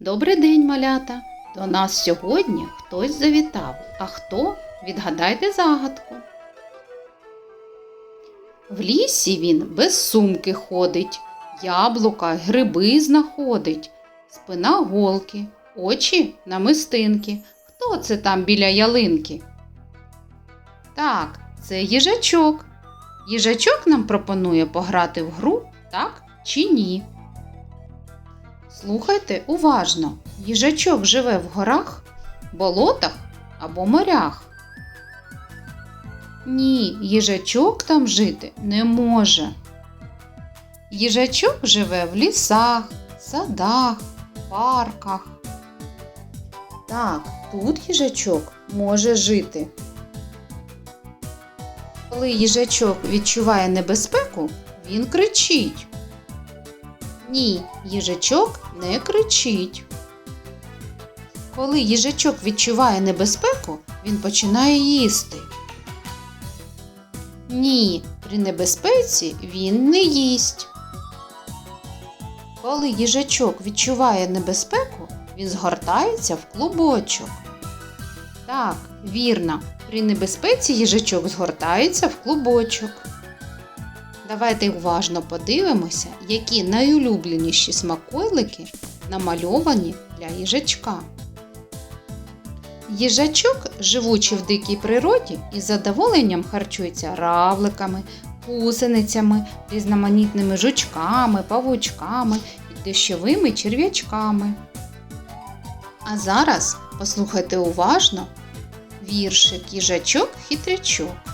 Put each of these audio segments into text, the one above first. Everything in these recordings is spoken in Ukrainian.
Добрий день, малята! До нас сьогодні хтось завітав. А хто? Відгадайте загадку. В лісі він без сумки ходить, яблука, гриби знаходить, спина голки, очі намистинки. Хто це там біля ялинки? Так, це їжачок. Їжачок нам пропонує пограти в гру, так чи ні? Слухайте уважно. Їжачок живе в горах, болотах або морях. Ні, їжачок там жити не може. Їжачок живе в лісах, садах, парках. Так, тут їжачок може жити. Коли їжачок відчуває небезпеку, він кричить. Ні, їжачок не кричить. Коли їжачок відчуває небезпеку, він починає їсти. Ні, при небезпеці він не їсть. Коли їжачок відчуває небезпеку, він згортається в клубочок. Так, вірно, при небезпеці їжачок згортається в клубочок. Давайте уважно подивимося, які найулюбленіші смаколики намальовані для їжачка. Їжачок, живучи в дикій природі, із задоволенням харчується равликами, гусеницями, різноманітними жучками, павучками і дощовими черв'ячками. А зараз послухайте уважно віршик їжачок-хитрячок.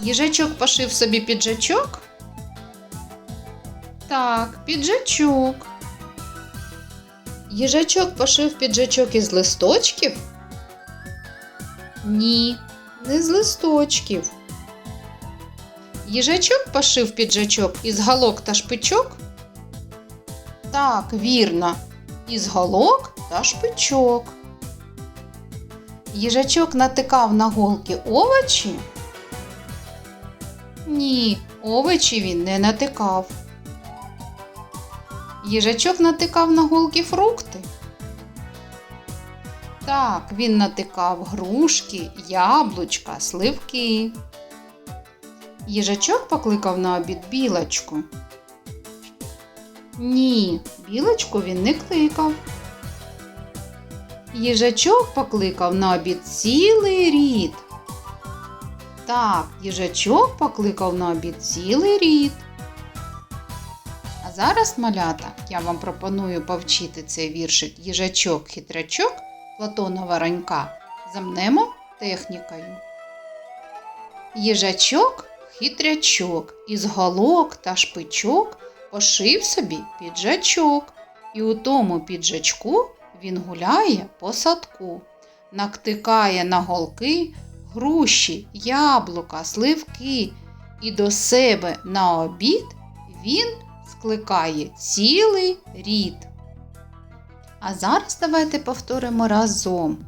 Їжачок пошив собі піджачок? Так, піджачок. Їжачок пошив піджачок із листочків? Ні, не з листочків. Їжачок пошив піджачок із галок та шпичок? Так, вірно, із голок та шпичок. Їжачок натикав на голки овочі? Ні, овочі він не натикав. Їжачок натикав на голки фрукти. Так, він натикав грушки, яблучка, сливки. Їжачок покликав на обід білочку. Ні, білочку він не кликав. Їжачок покликав на обід цілий рід. Так, їжачок покликав на обід цілий рід. А зараз, малята, я вам пропоную повчити цей віршик їжачок-хитрячок Платона Воронька замнемо технікою. Їжачок хитрячок із голок та шпичок пошив собі піджачок, і у тому піджачку він гуляє по садку, нактикає на голки груші, яблука, сливки, і до себе на обід він скликає цілий рід. А зараз давайте повторимо разом.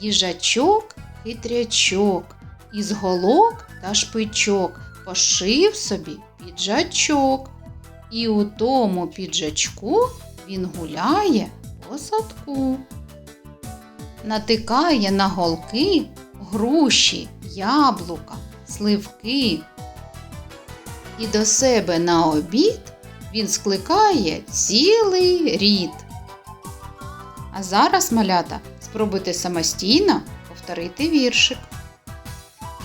Їжачок, хитрячок, із голок та шпичок. Пошив собі піджачок, і у тому піджачку він гуляє по садку, натикає на голки груші, яблука, сливки. І до себе на обід він скликає цілий рід. А зараз, малята, спробуйте самостійно повторити віршик.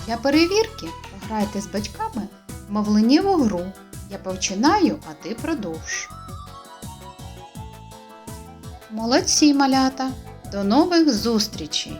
Для перевірки пограйте з батьками в мовленнєву гру. Я починаю, а ти продовж. Молодці, малята! До нових зустрічей!